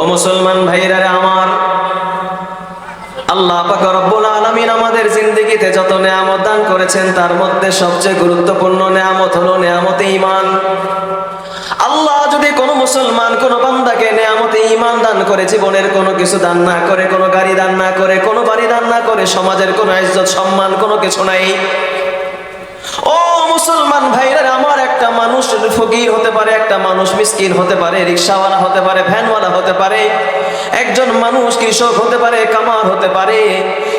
ও মুসলমান ভাইরা আমার, আল্লাহ পাক রব্বুল আলামিন আমাদের জিন্দগিতে যত নেয়ামত দান করেছেন, তার মধ্যে সবচেয়ে গুরুত্বপূর্ণ নেয়ামত হলো নেয়ামতে ঈমান। আল্লাহ যদি কোনো মুসলমান, কোনো বান্দাকে নেয়ামতে ঈমান দান করে, জীবনের কোনো কিছু দান না করে, কোনো গাড়ি দান না করে, কোনো বাড়ি দান না করে, সমাজের কোনো ইজ্জত, সম্মান কোনো কিছু নাই ও মুসলমান ভাইরা, আমার একটা মানুষ ফকির হতে পারে, একটা মানুষ মিসকিন হতে পারে, রিক্সাওয়ালা হতে পারে, ভ্যানওয়ালা হতে পারে, একজন মানুষ কৃষক হতে পারে, কামার হতে পারে।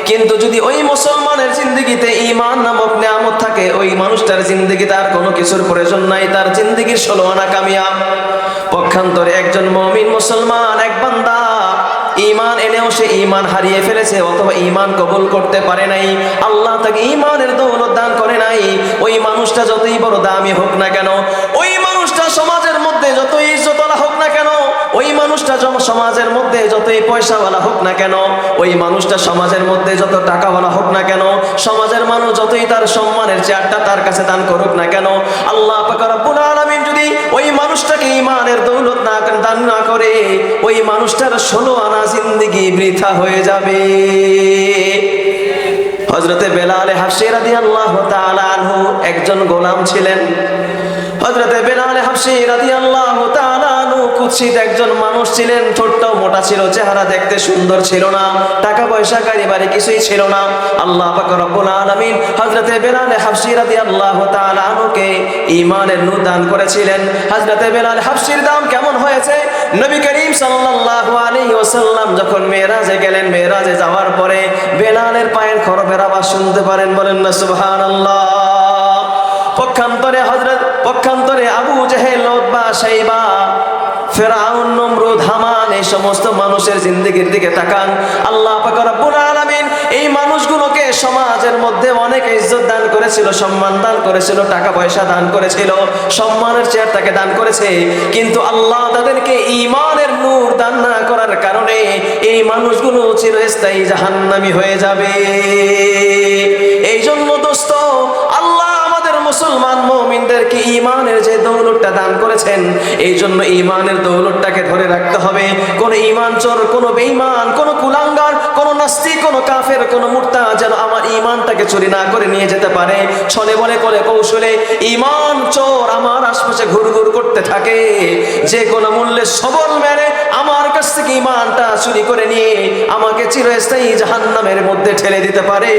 কিন্তু যদি ওই মুসলমানের জিন্দগিতে ইমান নামক নিয়ামত থাকে, ওই মানুষটার জিন্দগিতে তার কোনো কিছুর প্রয়োজন নাই, তার জিন্দগির ষোলো আনা কামিয়াব। পক্ষান্তরে একজন মমিন মুসলমান, এক বান্দা ইমান এনেও সে ইমান হারিয়ে ফেলেছে, অথবা ইমান কবুল করতে পারে নাই। আল্লাহ তাকে ইমানের দৌলত দান করে নাই। ওই মানুষটা যতই বড় দামি হোক না কেন, ওই মানুষটা সমাজের মধ্যে যতই ইজ্জতলা হোক না কেন, ওই মানুষটা সমাজের মধ্যে যতই পয়সাওয়ালা হোক না কেন, ওই মানুষটা সমাজের মধ্যে যত টাকাওয়ালা হোক না কেন, সমাজের মানুষ যতই তার সম্মানের চেয়ারটা তার কাছে দান করুক না কেন, আল্লাহ যদি ওই মানুষটাকে ইমানের দৌলত না দান না করে, ওই মানুষটার ষোলো আনা জিন্দিগি বৃথা হয়ে যাবে। হজরতে বেলালে হাফসির আদি আল্লাহ আনহু একজন গোলাম ছিলেন। হজরতে বেলালে হাফসির আদি আল্লাহ কুৎসিত একজন মানুষ ছিলেন, ঠোঁটটাও মোটা ছিল, চেহারা দেখতে সুন্দর ছিল না, টাকা পয়সা গাড়ি বাড়ি কিছুই ছিল না। আল্লাহ পাক রব্বুল আলামিন হযরতে বেলাল হাফসি রাদিয়াল্লাহু তাআলা আনহুকে ঈমানের নূর দান করেছিলেন। হযরতে বেলাল হাফসির দাম কেমন হয়েছে? নবী করিম সাল্লাল্লাহু আলাইহি ওয়াসাল্লাম যখন মেরাজে গেলেন মেরাজে যাওয়ার পরে বেলালের পায়ের খরবের আওয়াজ শুনতে পারেন, বলেন না, সুবহানাল্লাহ। পক্ষান্তরে হযরত, পক্ষান্তরে আবু জেহেল উতবা শাইবা ফেরাউন, নমরুদ, হামান, এই সমস্ত মানুষের জিন্দগির দিকে তাকান। আল্লাহ রব্বুল এই মানুষগুলোকে সমাজের মধ্যে অনেক ইজ্জত দান করেছিল, সম্মান দান করেছিল, টাকা পয়সা দান করেছিল, সম্মানের চেয়ার তাকে দান করেছে। কিন্তু আল্লাহ তাদেরকে ঈমানের নূর দান না করার কারণে এই মানুষগুলো চিরস্থায়ী জাহান্নামী হয়ে যাবে। এই জন্য দোস্ত, আল্লাহ আমাদের মুসলমান মমিনদেরকে ইমানের যে দৌলতটা দান করেছেন এই জন্য ইমানের দৌলতটাকে ধরে রাখতে হবে। কোন ইমান চোর, কোন বেঈমান, কোন কুলাঙ্গার, কোন নাস্তিক, কোন কাফের, কোন মুর্তা যেন আমার ইমানটাকে চুরি না করে নিয়ে যেতে পারে। ছলে বলে করে কৌশলে ইমান চোর আমার আশপাশে ঘুরঘুর করতে থাকে। যে কোনো মূল্যে সবল মেরে আমার কাছ থেকে ইমানটা চুরি করে নিয়ে আমাকে চিরস্থায়ী জাহান্নামের মধ্যে ঠেলে দিতে পারে।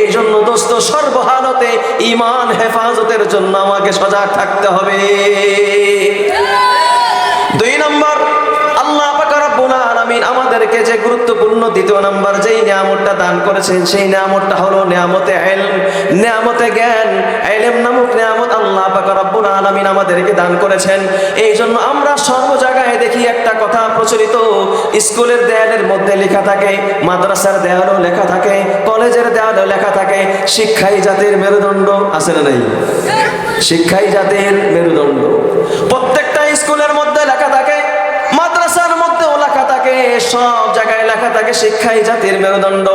এই জন্য দোস্ত, সর্বহালতে ইমান হেফাজতের জন্য আমাকে সজাগ থাকতে হবে। দুই নম্বর, আল্লাহ রব্বুল আমাদেরকে যে গুরুত্বপূর্ণ দ্বিতীয় নাম্বার যেই নিয়ামতটা দান করেছেন, সেই নিয়ামতটা হলো নিয়ামতে ইলম, নিয়ামতে জ্ঞান। ইলম নামক নিয়ামত আল্লাহ পাক রব্বুল আলামিন আমাদেরকে দান করেছেন। এই জন্য আমরা সর্ব জায়গায় দেখি একটা কথা প্রচলিত, স্কুলের দেয়ালের মধ্যে লেখা থাকে, মাদ্রাসার দেয়ালও লেখা থাকে, কলেজের দেয়ালও লেখা থাকে, শিক্ষাই জাতির মেরুদণ্ড আছে না নাই? শিক্ষাই জাতির মেরুদণ্ড। প্রত্যেকটা স্কুলের মধ্যে লেখা থাকে মাদ্রাসার মধ্যেও লেখা থাকে সব জায়গায় লেখা থাকে শিক্ষাই জাতির মেরুদণ্ড।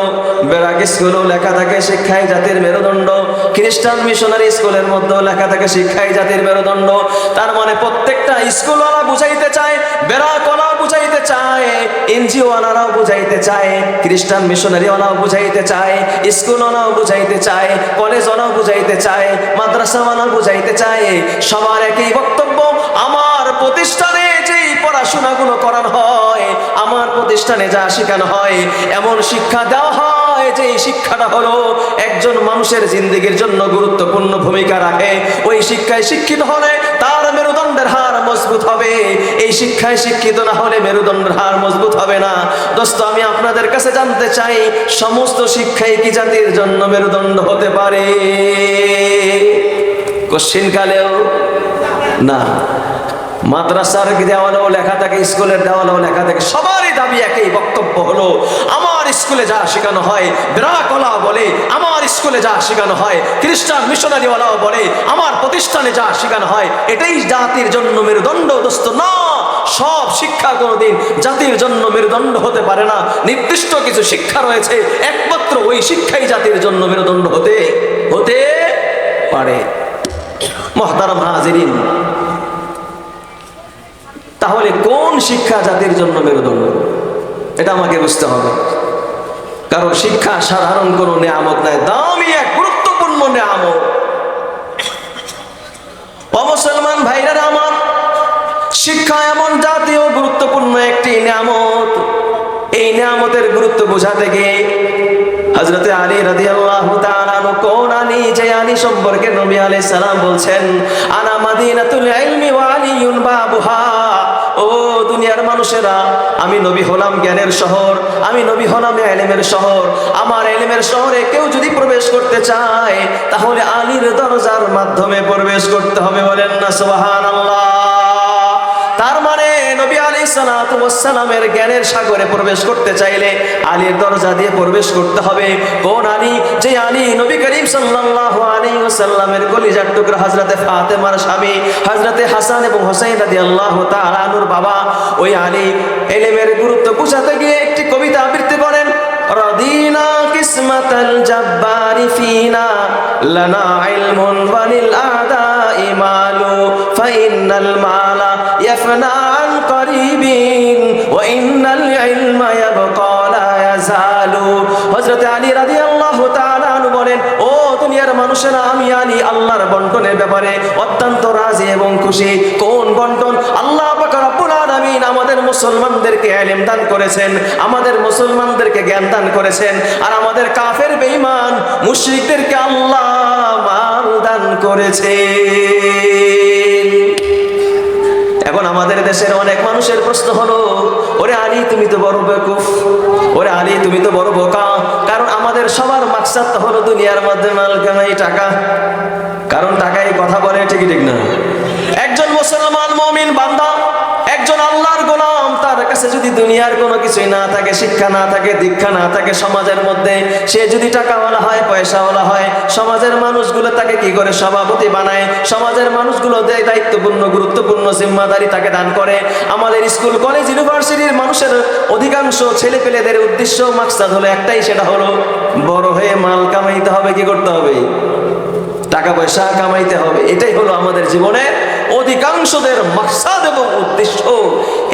বেরাক স্কুলেও লেখা থাকে শিক্ষাই জাতির মেরুদণ্ড। খ্রিস্টান মিশনারি স্কুলের মধ্যেও লেখা থাকে শিক্ষাই জাতির মেরুদণ্ড। তার মানে প্রত্যেকটা স্কুলওয়ালা বুঝাইতে চায় বেরাকওয়ালা বুঝাইতে চায়, এনজিওওয়ালারাও বুঝাইতে চায়, খ্রিস্টান মিশনারিওয়ালাও বুঝাইতে চায়, স্কুলওয়ালাও বুঝাইতে চায়, কলেজওয়ালাও বুঝাইতে চায়, মাদ্রাসাওয়ালাও বুঝাইতে চায়। সবার একই বক্তব্য শেখানো হয়, এমন শিক্ষা দেওয়া হয় যে শিক্ষাটা হলো একজন মানুষের জিন্দগির জন্য গুরুত্বপূর্ণ ভূমিকা রাখে। ওই শিক্ষায় শিক্ষিত হলে তার মেরুদণ্ডের হার মজবুত হবে। এই শিক্ষায় শিক্ষিত না হলে মেরুদণ্ডের হার মজবুত হবে না। দোস্ত, আমি আপনাদের কাছে জানতে চাই, সমস্ত শিক্ষাই কি জাতির জন্য মেরুদণ্ড হতে পারে? কোশ্চিন কালেও না। মাদ্রাসার দেওয়ালেও লেখা থাকে, স্কুলের দেওয়ালেও লেখা থাকে, সবারই দাবি একই, বক্তব্য হলো, আমার স্কুলে যা শেখানো হয় ব্রাকলা বলে, আমার স্কুলে যা শেখানো হয়, খ্রিস্টান মিশনারিওয়ালাও বলে, আমার প্রতিষ্ঠানে যা শেখানো হয়, এটাই জাতির জন্য মেরুদণ্ড, দোস্ত, না, সব শিক্ষা কোনোদিন জাতির জন্য মেরুদণ্ড হতে পারে না, নির্দিষ্ট কিছু শিক্ষা রয়েছে, একমাত্র ওই শিক্ষাই জাতির জন্য মেরুদণ্ড হতে হতে পারে। মহতারাম হাজিরিন তাহলে কোন শিক্ষা জাতির জন্য মেরুদণ্ড? এটা আমাকে বুঝতে হবে। কারণ শিক্ষা সাধারণ কোনো নেয়ামত নাই, দামি এক গুরুত্বপূর্ণ নেয়ামত। অমুসলমান ভাইরা আমার, শিক্ষা এমন জাতীয় গুরুত্বপূর্ণ একটি নিয়ামত। এই নিয়ামতের গুরুত্ব বোঝাতে গিয়ে হজরতে আলী রাদিয়াল্লাহু আল্লাহ কোন আলী, যে আলী সম্পর্কে নবী আলাইহিস সালাম বলছেন, আনা মাদিনাতুল ইলমি ওয়া বাবুহা। মানুষেরা, আমি নবী হলাম জ্ঞানের শহর, আমি নবী হলাম এলেমের শহর। আমার এলেমের শহরে কেউ যদি প্রবেশ করতে চায়, তাহলে আলীর দরজার মাধ্যমে প্রবেশ করতে হবে বলেন না সোহান মানে আলাইসালামের জ্ঞানের সাগরে প্রবেশ করতে চাইলে আলীর দরজা দিয়ে প্রবেশ করতে হবে। কোন আলী? যে আলী নবী করিম সাল্লাহ আলাইহি ওয়াসাল্লামের কলিজার টুকরা হাজরাতে ফাতেমার স্বামী হাজরাতে হাসান এবং হোসাইন আদি আল্লাহ তালুর বাবা। ওই আলী এলেমের গুরুত্ব বুঝাতে গিয়ে একটি কবিতা আবৃত্তি করেন, রদিনা কিসমাতাল জাব্বারি ফিনা, লানা قريب وإن العلم يبقى لا يزال হযরত আলী রাদিয়াল্লাহু তাআলা আনহু বলেন ও দুনিয়ার মানুষেরা আমি আলী আল্লাহর বন্টনের ব্যাপারে অত্যন্ত রাজি এবং খুশি কোন বন্টন আল্লাহ পাক রব্বুল আলামিন আমাদের মুসলমানদেরকে ইলম দান করেছেন আমাদের মুসলমানদেরকে জ্ঞান দান করেছেন আর আমাদের কাফের বেঈমান মুশরিকদেরকে আল্লাহ মাল দান করেছেন এখন আমাদের দেশের অনেক মানুষের প্রশ্ন হলো, ওরে আলী, তুমি তো বড় বেকুফ। ওরে আলী, তুমি তো বড় বোকা। কারণ আমাদের সবার মাকসাদ হলো দুনিয়ার মধ্যে মাল কামাই, টাকা। কারণ টাকাই কথা বলে ঠিকই ঠিক না। একজন মুসলমান মমিন বান্দা, একজন আল্লাহর গোলাম তার কাছে যদি দুনিয়ার কোনো কিছুই না থাকে, শিক্ষা না থাকে, দীক্ষা না থাকে সমাজের মধ্যে, সে যদি টাকাওয়ালা হয়, পয়সাওয়ালা হয়, সমাজের মানুষগুলো তাকে কি করে সভাপতি বানায়? সমাজের মানুষগুলো দেয় দায়িত্বপূর্ণ, গুরুত্বপূর্ণ জিম্মাদারি তাকে দান করে। আমাদের স্কুল, কলেজ, ইউনিভার্সিটির মানুষের অধিকাংশ ছেলে পেলেদের উদ্দেশ্য মাকসাদ হলো একটাই, সেটা হলো বড় হয়ে মাল কামাইতে হবে, কি করতে হবে? টাকা পয়সা কামাইতে হবে। এটাই হলো আমাদের জীবনের অধিকাংশদের মাকসাদ এবং উদ্দেশ্য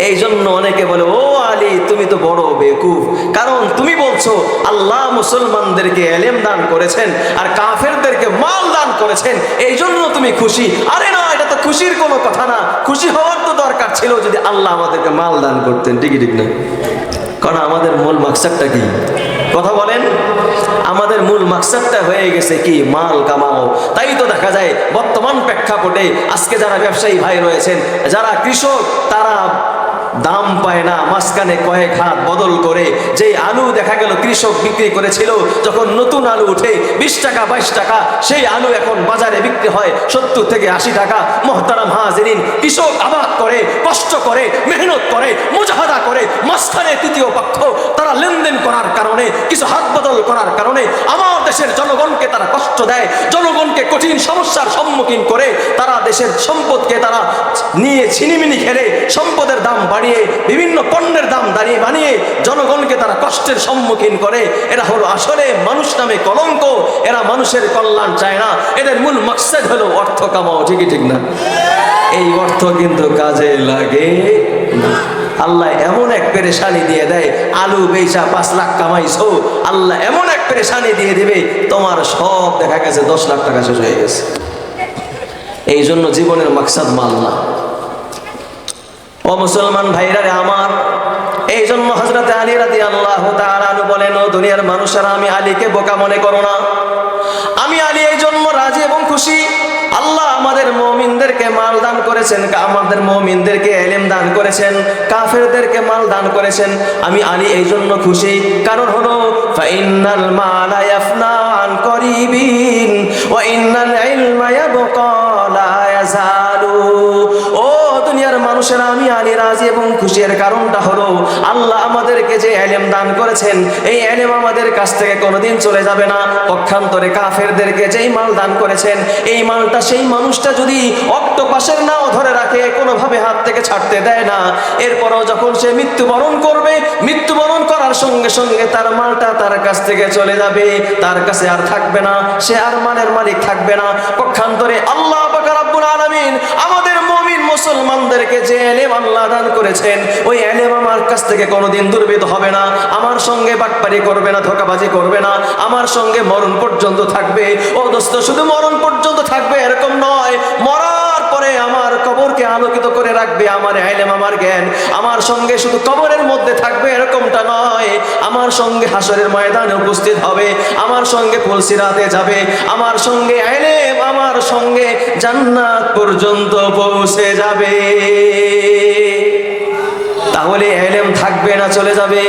এই জন্য অনেকে বলে, ও আলী, তুমি তো বড় বেকুফ কারণ তুমি বলছো, আল্লাহ মুসলমানদেরকে এলেম দান করেছেন আর কাফেরদেরকে মাল দান করেছেন। এই জন্য তুমি খুশি। আরে না, এটা তো খুশির কোনো কথা না। খুশি হওয়ার তো দরকার ছিল যদি আল্লাহ আমাদেরকে মাল দান করতেন। ঠিকই ঠিক না? কারণ আমাদের মূল মাকসাদটা কি? কথা বলেন, আমাদের মূল মাকসাদটা হয়ে গেছে কি? মাল কামাও। তাই তো দেখা যায়, বর্তমান প্রেক্ষাপটে আজকে যারা ব্যবসায়ী ভাই রয়েছেন, যারা কৃষক, তারা দাম পায় না, মাঝখানে কয়েক হাত বদল করে। যে আলু দেখা গেল কৃষক বিক্রি করেছিল, যখন নতুন আলু উঠে বিশ টাকা, বাইশ টাকা, সেই আলু এখন বাজারে বিক্রি হয় সত্তর থেকে আশি টাকা। মহতারাম হাজিরিন কৃষক আবাদ করে, কষ্ট করে, মেহনত করে, মুজাহাদা করে, মাঝখানে তৃতীয় পক্ষ। তারা লেনদেন করার কারণে, কিছু হাত বদল করার কারণে আমার দেশের জনগণকে তারা কষ্ট দেয়, জনগণকে কঠিন সমস্যার সম্মুখীন করে, তারা দেশের সম্পদকে তারা নিয়ে ছিনিমিনি খেলে, সম্পদের দাম বাড়িয়ে বিভিন্ন পণ্যের দাম দাঁড়িয়ে বানিয়ে জনগণকে তারা কষ্টের সম্মুখীন করে। এরা হলো আসলে মানুষ নামে কলঙ্ক, এরা মানুষের কল্যাণ চায় না। এদের মূল মাকসাদ হলো অর্থ কামাও, ঠিকই ঠিক না? এই অর্থ কিন্তু কাজে লাগে আল্লাহ এমন এক পেরেশানি দিয়ে দেয়, আলু বেচা পাঁচ লাখ কামাইছো, আল্লাহ এমন এক পেরেশানি দিয়ে দেবে, তোমার সব দেখা গেছে দশ লাখ টাকা শেষ হয়ে গেছে। এই জন্য জীবনের মাকসাদ মাল না। ও মুসলমান ভাইরা আমার এই জন্য হজরত আলী রাদি আল্লাহ তাআলা বলেন দুনিয়ার মানুষেরা, আমি আলীকে বোকা মনে করো না। আমি আলী এই জন্য রাজি এবং খুশি। আল্লাহ আমাদের মমিনদেরকে মাল দান করেছেন, আমাদের মমিনদেরকে এলেম দান করেছেন, কাফেরদেরকে মাল দান করেছেন। আমি আলী এই জন্য খুশি। কারণ হলো ফাইনাল মালা ইয়াফনা আন করিবিন, ওয়া ইন্নাল ইলমা ইয়াবকা লা ও মানুষেরা, আমি আলী রাজি এবং খুশির কারণটা হলো, আল্লাহ আমাদেরকে যে এলেম দান করেছেন, এই এলেম আমাদের কাছ থেকে কোনোদিন চলে যাবে না। পক্ষান্তরে কাফেরদেরকে যেই মাল দান করেছেন, এই মালটা সেই মানুষটা যদি অক্টোপাসের নাও ধরে রাখে, কোনোভাবে হাত থেকে ছাড়তে দেয় না। এরপরও যখন সে মৃত্যুবরণ করবে, মৃত্যুবরণ করার সঙ্গে সঙ্গে তার মালটা তার কাছ থেকে চলে যাবে। তার কাছে আর থাকবে না, সে আর মালের মালিক থাকবে না। পক্ষান্তরে আল্লাহ আলামিন আমাদের মুসলমানদেরকে যে এলেম আল্লাহ দান করেছেন, ওই এলেম আমার কাছ থেকে কোনোদিন দুর্বিত হবে না। আমার সঙ্গে বাটপারি করবে না, ধোকাবাজি করবে না। আমার সঙ্গে মরণ পর্যন্ত থাকবে। ও দোস্ত, শুধু মরণ পর্যন্ত থাকবে এরকম নয় মরার পরে আমার কবরকে আলোকিত করে রাখবে আমার এলেম আমার জ্ঞান। আমার সঙ্গে শুধু কবরের মধ্যে থাকবে এরকমটা নয়। আমার সঙ্গে হাসরের ময়দানে উপস্থিত হবে, আমার সঙ্গে ফুলসিরাতে যাবে, আমার সঙ্গে এলেম আমার সঙ্গে জান্নাত পর্যন্ত পৌঁছে যাবে। তাহলে এলেম থাকবে না চলে যাবে?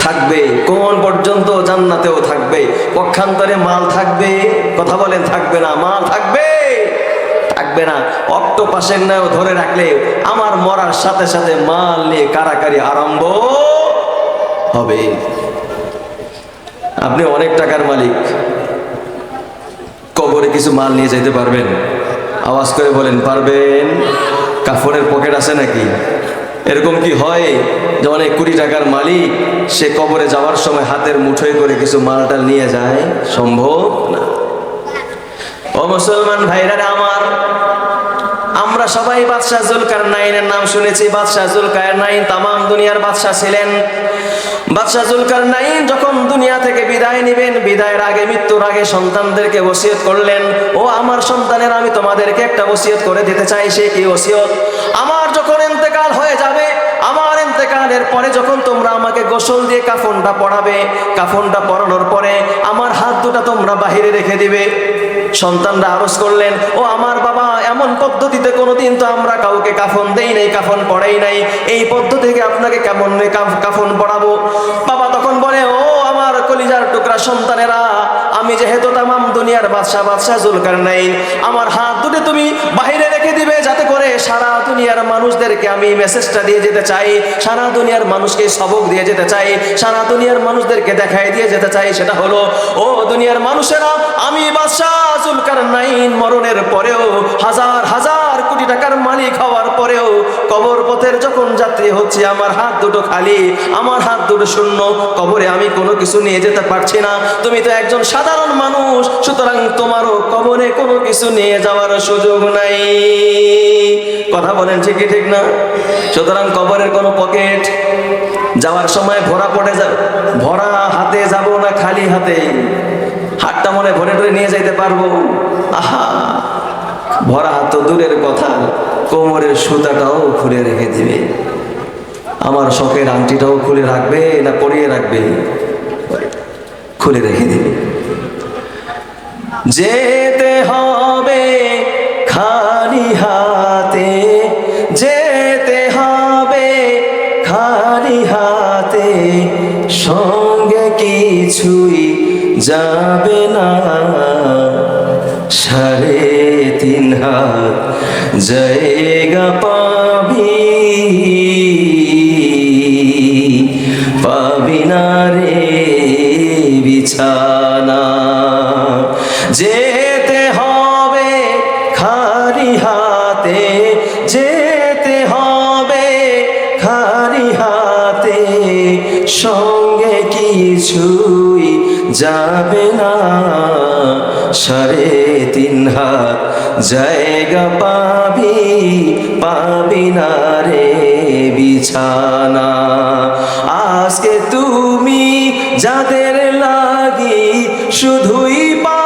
থাকবে। কোন পর্যন্ত জান্নাতেও থাকবে? পক্ষান্তরে মাল থাকবে? কথা বলেন, থাকবে না। মাল থাকবে? থাকবে না। অক্টোপাসের ন্যায় ধরে রাখলে আমার মরার সাথে সাথে মাল নিয়ে কারাকারি আরম্ভ হবে। আপনি অনেক টাকার মালিক। কবরে কিছু মাল নিয়ে যেতে পারবেন। আওয়াজ করে বলেন, পারবেন? কাফনের পকেট আছে নাকি? এরকম কি হয় যে অনেক কোটি টাকার মালিক, সে কবরে যাওয়ার সময় হাতের মুঠোয় করে কিছু মালটাল নিয়ে যায়? সম্ভব না। ও মুসলমান ভাইরা আমরা সবাই বাদশাহ জুলকার নাইনের নাম শুনেছি, বাদশাহ জুলকার নাইন তামাম দুনিয়ার বাদশাহ ছিলেন। বাদশাহ জুলকার নাইন যখন দুনিয়া থেকে বিদায় নেবেন, বিদায়ের আগে, মৃত্যুর আগে সন্তানদেরকে ওসিয়ত করলেন, ও আমার সন্তানের, আমি তোমাদেরকে একটা ওসিয়ত করে দিতে চাই, সে কি ওসিয়ত? আমার যখন ইন্তেকাল হয়ে যাবে, আমার ইন্তেকালের পরে যখন তোমরা আমাকে গোসল দিয়ে কাফনটা পড়াবে কাফনটা পরানোর পরে আমার হাত দুটা তোমরা বাহিরে রেখে দিবে। সন্তানরা আরজ করলেন, ও আমার বাবা, এমন পদ্ধতিতে কোনোদিন তো আমরা কাউকে কাফন দেই নাই, কাফন পড়াই নাই। এই পদ্ধতিকে আপনাকে কেমন কাফন পড়াবো? বাবা তখন বলে, ও আমার কলিজার টুকরা সন্তানেরা, আমি যেহেতু তামাম দুনিয়ার বাদশাহ বাদশাহ জুলকার নাই আমার হাত দুটো তুমি বাহিরে রেখে দিবে যাতে করে সারা দুনিয়ার মানুষদেরকে আমি মেসেজটা দিয়ে যেতে চাই, সারা দুনিয়ার মানুষকে সবক দিয়ে যেতে চাই, সারা দুনিয়ার মানুষদেরকে দেখাই দিয়ে যেতে চাই, সেটা হলো, ও দুনিয়ার মানুষেরা, আমি বাদশাহ জুলকার নাইন মরণের পরেও হাজার হাজার কোটি টাকার মালিক হওয়ার পরেও কবর পথের যখন যাত্রী হচ্ছে, আমার হাত দুটো খালি, আমার হাত দুটো শূন্য, কবরে আমি কোনো কিছু নিয়ে যেতে পারছি না। তুমি তো একজন সাধারণ মানুষ, সুতরাং তোমারও কবরে কোনো কিছু নিয়ে যাওয়ার সুযোগ নাই। কথা বলেন ঠিকই ঠিক না? সুতরাং কবরের কোনো পকেট যাওয়ার সময় ভরা পড়ে যাবে। ভরা হাতে যাব না, খালি হাতে। হাতটা মনে ভরে টরে নিয়ে যাইতে পারব। আহা! ভরা হাত দূরের কথা, কোমরের সুতাটাও খুলে রেখে দিবে। আমার শখের আংটিটাও খুলে রাখবে না পরিয়ে রাখবে, খুলে রেখে দিবে। যেতে হবে খালি হাতে, যেতে হবে খালি হাতে, সঙ্গে কিছুই যাবে না। তিন হাত জায়গা পাবি। পাবি না রে বিছানা। যেতে হবে খালি হাতে, যেতে হবে খালি হাতে। সঙ্গে কিছুই যাবে না সাড়ে তিন হাত। জায়গা পাবি পাবি না রে বিছানা। আজকে তুমি যাদের লাগি শুধুই পাগল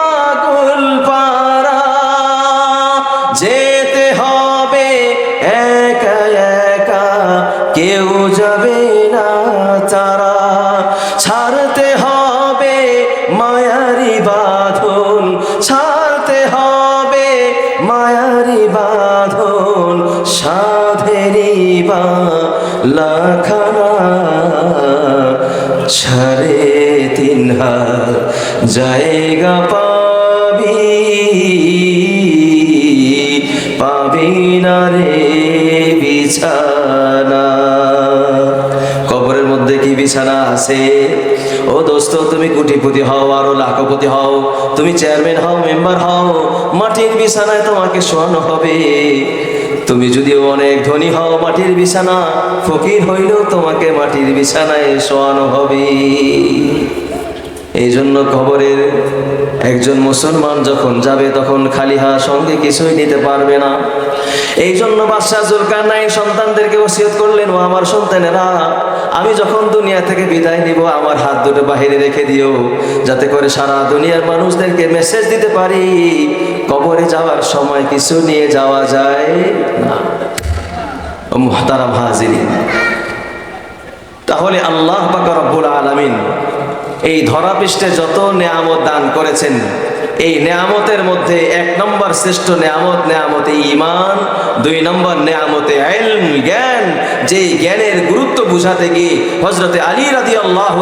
জায়গা পাবি পাবি না রে বিছানা। কবরের মধ্যে কি বিছানা আছে? ও দোস্ত, তুমি কোটিপতি হও, আরও লাখপতি হও। তুমি চেয়ারম্যান হও, মেম্বার হও, মাটির বিছানায় তোমাকে শোয়ানো হবে। তুমি যদি অনেক ধনী হও, মাটির বিছানা, ফকির হইলেও তোমাকে মাটির বিছানায় শোয়ানো হবে। এই জন্য কবরের একজন মুসলমান যখন যাবে, তখন খালি হাত সঙ্গে কিছুই নিতে পারবে না। এই জন্য বাদশাহ জুলকার নাই সন্তানদেরকে ওসিয়ত করলেন, ও আমার সন্তানেরা, আমি যখন দুনিয়া থেকে বিদায় নিব, আমার হাত দুটো বাহিরে রেখে দিও, যাতে করে সারা দুনিয়ার মানুষদেরকে মেসেজ দিতে পারি। কবরে যাওয়ার সময় কিছু নিয়ে যাওয়া যায় না। মোহতারাম হাজিরিন, তাহলে আল্লাহ পাকা রব্বুল আলামিন এই ধরাপৃষ্ঠে যত নেয়ামত দান করেছেন, এই নেয়ামতের মধ্যে এক নম্বর শ্রেষ্ঠ নেয়ামত নেয়ামতে ইমান দুই নম্বর নেয়ামতে এলম জ্ঞান। যে জ্ঞানের গুরুত্ব বুঝাতে গিয়ে হজরতে আলী রাজি আল্লাহ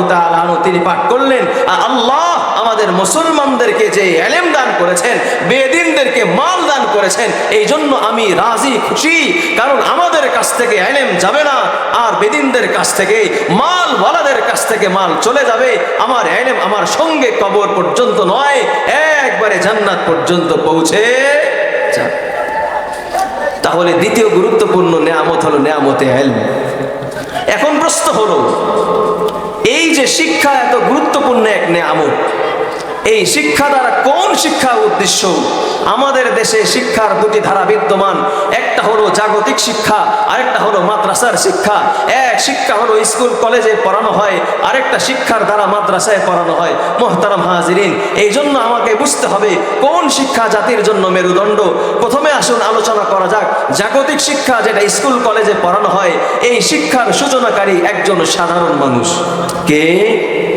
তিনি পাঠ করলেন আল্লাহ আমাদের মুসলমানদেরকে যে এলেম দান করেছেন, বেদিনদেরকে মাল দান করেছেন, এই জন্য আমি রাজি, খুশি। কারণ আমাদের কাছ থেকে এলেম যাবে না, আর বেদিনদের কাছ থেকে মাল ওয়ালাদের কাছ থেকে মাল চলে যাবে। আমার এলেম আমার সঙ্গে কবর পর্যন্ত নয়, একবারে জান্নাত পর্যন্ত পৌঁছে যাবে। তাহলে দ্বিতীয় গুরুত্বপূর্ণ নেয়ামত হলো নেয়ামতে এলম। এখন প্রশ্ন হলো, এই যে শিক্ষা এত গুরুত্বপূর্ণ এক নেয়ামত এই শিক্ষা দ্বারা কোন শিক্ষা উদ্দেশ্য? আমাদের দেশে শিক্ষার দুটি ধারা বিদ্যমান। একটা হলো জাগতিক শিক্ষা, আরেকটা হলো মাদ্রাসার শিক্ষা। এক শিক্ষা হলো স্কুল, কলেজে পড়ানো হয়, আরেকটা শিক্ষার দ্বারা মাদ্রাসায় পড়ানো হয়। মোহতারাম হাজিরিন এই জন্য আমাকে বুঝতে হবে কোন শিক্ষা জাতির জন্য মেরুদণ্ড। প্রথমে আসুন, আলোচনা করা যাক। জাগতিক শিক্ষা যেটা স্কুল, কলেজে পড়ানো হয়, এই শিক্ষার সূচনাকারী একজন সাধারণ মানুষ। কে?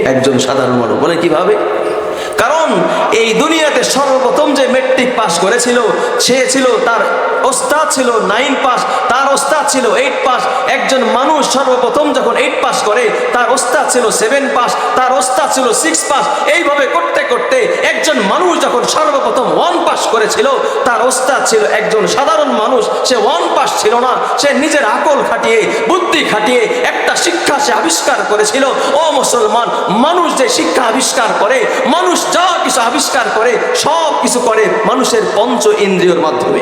একজন সাধারণ মানুষ। বলে কীভাবে? কারণ এই দুনিয়াতে সর্বপ্রথম যে মেট্রিক পাশ করেছিল সে ছিল তার ওস্তাদ ছিল নাইন পাস, তার ওস্তাদ ছিল এইট পাস। একজন মানুষ সর্বপ্রথম যখন এইট পাস করে, তার ওস্তাদ ছিল সেভেন পাস, তার ওস্তাদ ছিল সিক্স পাস। এইভাবে করতে করতে একজন মানুষ যখন সর্বপ্রথম ওয়ান পাস করেছিল, তার ওস্তাদ ছিল একজন সাধারণ মানুষ। সে ওয়ান পাস ছিল না, সে নিজের আকল খাটিয়ে, বুদ্ধি খাটিয়ে একটা শিক্ষা সে আবিষ্কার করেছিল। ও মুসলমান, মানুষ যে শিক্ষা আবিষ্কার করে, মানুষ যা কিছু আবিষ্কার করে, সব কিছু করে মানুষের পঞ্চ ইন্দ্রিয়র মাধ্যমে।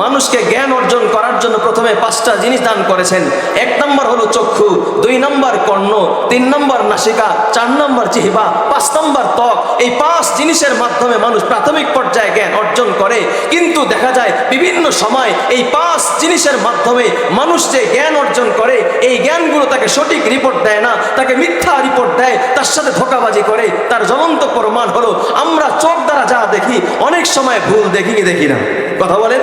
মানুষকে জ্ঞান অর্জন করার জন্য প্রথমে পাঁচটা জিনিস দান করেছেন। এক নম্বর হলো চক্ষু, দুই নম্বর কর্ণ, তিন নম্বর নাসিকা, চার নম্বর জিহিবা, পাঁচ নম্বর ত্বক। এই পাঁচ জিনিসের মাধ্যমে মানুষ প্রাথমিক পর্যায়ে জ্ঞান অর্জন করে। কিন্তু দেখা যায় বিভিন্ন সময় এই পাঁচ জিনিসের মাধ্যমে মানুষ যে জ্ঞান অর্জন করে, এই জ্ঞানগুলো তাকে সঠিক রিপোর্ট দেয় না, তাকে মিথ্যা রিপোর্ট দেয়, তার সাথে ধোকাবাজি করে। তার জ্বলন্ত প্রমাণ হলো, আমরা চোখ দ্বারা যা দেখি, অনেক সময় ভুল দেখি দেখি না। কথা বলেন।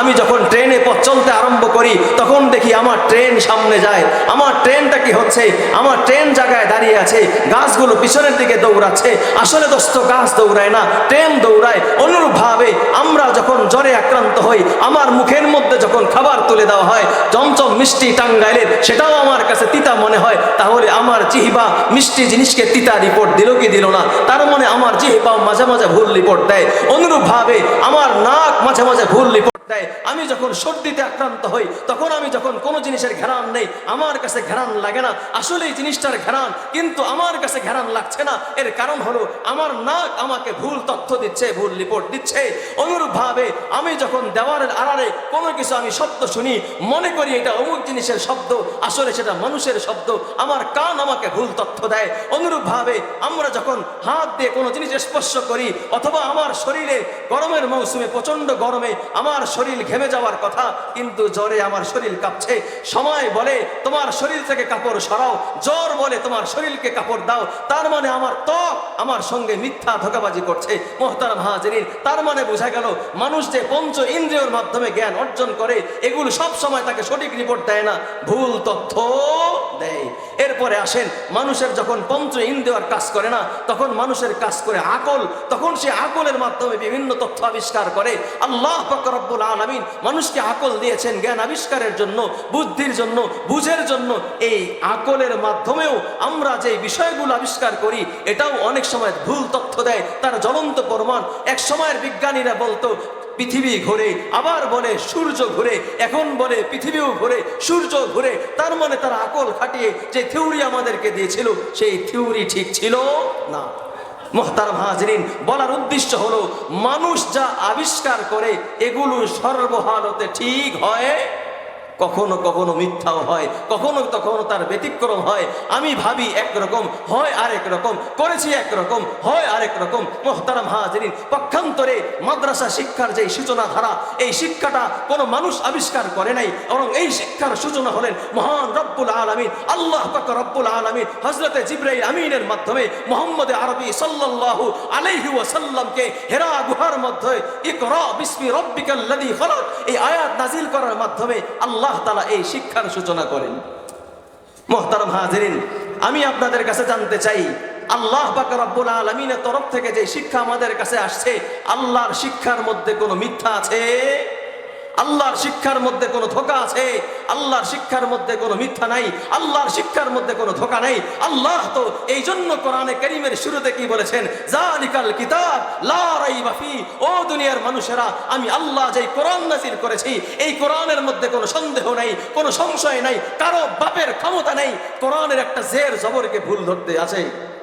আমি যখন ট্রেনে পথ চলতে আরম্ভ করি, তখন দেখি আমার ট্রেন সামনে যায়। আমার ট্রেনটা কি হচ্ছে? আমার ট্রেন জায়গায় দাঁড়িয়ে আছে। গাছগুলো পিছনের দিকে দৌড়াচ্ছে। আসলে দোস্ত, গাছ দৌড়ায় না, ট্রেন দৌড়ায়। অনুরূপভাবে আমরা যখন জ্বরে আক্রান্ত হই, আমার মুখের মধ্যে যখন খাবার তুলে দেওয়া হয়, চমচম মিষ্টি টাঙ্গাইলের, সেটাও আমার কাছে তিতা মনে হয়। তাহলে আমার জিহিবা মিষ্টি জিনিসকে তিতা রিপোর্ট দিল কি দিল না? তার মনে আমার জিহিবা মাঝে মাঝে ভুল রিপোর্ট দেয়। অনুরূপভাবে আমার নাক মাঝে মাঝে ভুল দেয়। আমি যখন সর্দিতে আক্রান্ত হই, তখন আমি যখন কোনো জিনিসের ঘেরান নেই, আমার কাছে ঘেরান লাগে না। আসলে এই জিনিসটার ঘেরান কিন্তু আমার কাছে ঘেরান লাগছে না। এর কারণ হলো, আমার নাক আমাকে ভুল তথ্য দিচ্ছে, ভুল রিপোর্ট দিচ্ছে। অনুরূপভাবে আমি যখন দেওয়ারের আড়ালে কোনো কিছু আমি শব্দ শুনি, মনে করি এটা অমুক জিনিসের শব্দ, আসলে সেটা মানুষের শব্দ, আমার কান আমাকে ভুল তথ্য দেয়। অনুরূপভাবে আমরা যখন হাত দিয়ে কোনো জিনিস স্পর্শ করি, অথবা আমার শরীরে গরমের মৌসুমে প্রচণ্ড গরমে, আমার শরীর ঘেমে যাওয়ার কথা, কিন্তু জ্বরে আমার শরীর কাঁপছে। সময় বলে, তোমার শরীর থেকে কাপড় সরাও। জ্বর বলে, তোমার শরীরকে কাপড় দাও। তার মানে আমার ত্বক আমার সঙ্গে মিথ্যা ধোকাবাজি করছে। মোহতারাম হাজিরিন, তার মানে বোঝা গেল, মানুষ যে পঞ্চ ইন্দ্রিয়র মাধ্যমে জ্ঞান অর্জন করে, এগুলো সব সময় তাকে সঠিক রিপোর্ট দেয় না, ভুল তথ্য দেয়। এরপরে আসেন, মানুষের যখন পঞ্চ ইন্দ্রিয়র কাজ করে না, তখন মানুষের কাজ করে আকল। তখন সে আকলের মাধ্যমে বিভিন্ন তথ্য আবিষ্কার করে। আল্লাহ ফকরব্বুল আলমিন মানুষকে আকল দিয়েছেন জ্ঞান আবিষ্কারের জন্য, বুদ্ধির জন্য, বুঝের জন্য। এই আকলের মাধ্যমেও আমরা যে বিষয়গুলো আবিষ্কার করি, এটাও অনেক সময় ভুল তথ্য দেয়, তার জ্বলন্ত প্রমাণ। এক সময়ের বিজ্ঞানীরা বলতো, পৃথিবী ঘুরে আবার বলে সূর্য ঘুরে, এখন বলে পৃথিবীও ঘুরে সূর্য ঘুরে। তার মানে তারা আকল খাটিয়ে যে থিওরি আমাদেরকে দিয়েছিল, সেই থিওরি ঠিক ছিল না। মোহতারাম হাজরিন বলার উদ্দেশ্য হলো মানুষ যা আবিষ্কার করে এগুলো সর্বহালতে ঠিক হয়। কখনো কখনো মিথ্যাও হয়, কখনো কখনো তার ব্যতিক্রম হয়। আমি ভাবি একরকম, হয় আরেক রকম, করেছি একরকম, হয় আরেক রকম। মোহতারাম হাজরিন, পক্ষান্তরে মাদ্রাসা শিক্ষার যে সূচনা ধারা এই শিক্ষাটা কোনো মানুষ আবিষ্কার করে নাই এবং এই শিক্ষার সূচনা হলেন মহান রব্বুল আলমিন, আল্লাহ পাক রব্বুল আলমিন। হজরতে জিব্রাইল আমিনের মাধ্যমে মোহাম্মদ আরবি সাল্লাল্লাহু আলাইহি ওয়াসাল্লামকে হেরা গুহার মধ্যে ইকরা বিসমি রব্বিকাল্লাযী এই আয়াত নাজিল করার মাধ্যমে আল্লাহ তাআলা এই শিক্ষার সূচনা করেন। মহতারম হাজিরিন, আমি আপনাদের কাছে জানতে চাই, আল্লাহ বাকরাবুল আলমিনের তরফ থেকে যে শিক্ষা আমাদের কাছে আসছে, আল্লাহর শিক্ষার মধ্যে কোনো মিথ্যা আছে? আল্লাহর শিক্ষার মধ্যে কোনো ধোকা আছে? আল্লাহর শিক্ষার মধ্যে কোনো মিথ্যা নাই? আল্লাহর শিক্ষার মধ্যে কোনো ধোকা নাই? আল্লাহ তো এই জন্য কোরআনে করিমের শুরুতে কি বলেছেন? জালিকাল কিতাব, লা রাইবা ফি। ও দুনিয়ার মানুষেরা, আমি আল্লাহ যেই কোরআন নাজিল করেছি, এই কোরআনের মধ্যে কোনো সন্দেহ নাই, কোনো সংশয় নাই, কারও বাপের ক্ষমতা নেই। কোরআনের একটা জের জবরকে ভুল ধরতে আছে।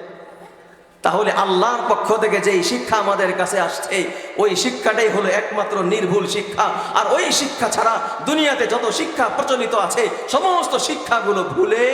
তাহলে আল্লাহর পক্ষ থেকে যেই শিক্ষা আমাদের কাছে আসছে, ওই শিক্ষাটাই হলো একমাত্র নির্ভুল শিক্ষা। আর ওই শিক্ষা ছাড়া দুনিয়াতে যত শিক্ষা প্রচলিত আছে, সমস্ত শিক্ষাগুলো ভুলে